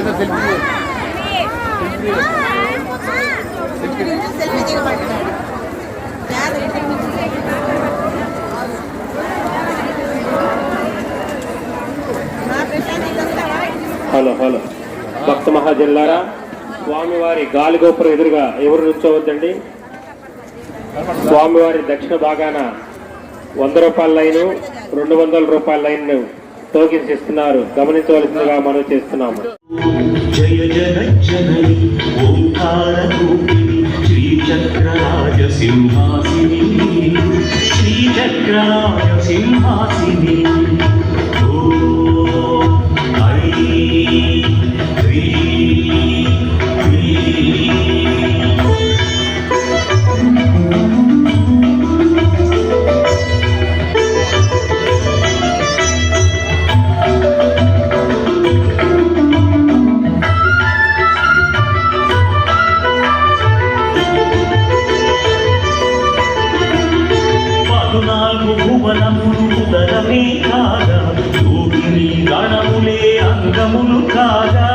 ఏదో selfie hello hello. భక్త మహాజల్లారా స్వామివారి గాలిగోపురం ఎదురుగా ఎవరు నుంచోవద్దండి? స్వామివారి దక్షిణ భాగాన వంద రూపాయల లైను రెండు వందల రూపాయల లైన్ టోకెన్స్ ఇస్తున్నారు గమనించవలసిందిగా మనం చేస్తున్నాము. జయ జన జనని ఓంకార శ్రీ శ్రీచక్రరాజ సింహాసిని. శ్రీచక్రరాజ సింహాసిని. భువనములు ఉదరమే కాదా యోగిని గణములే అంగములు కాదా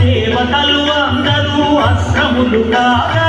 దేవతలు అందరూ అస్త్రములు కాదా?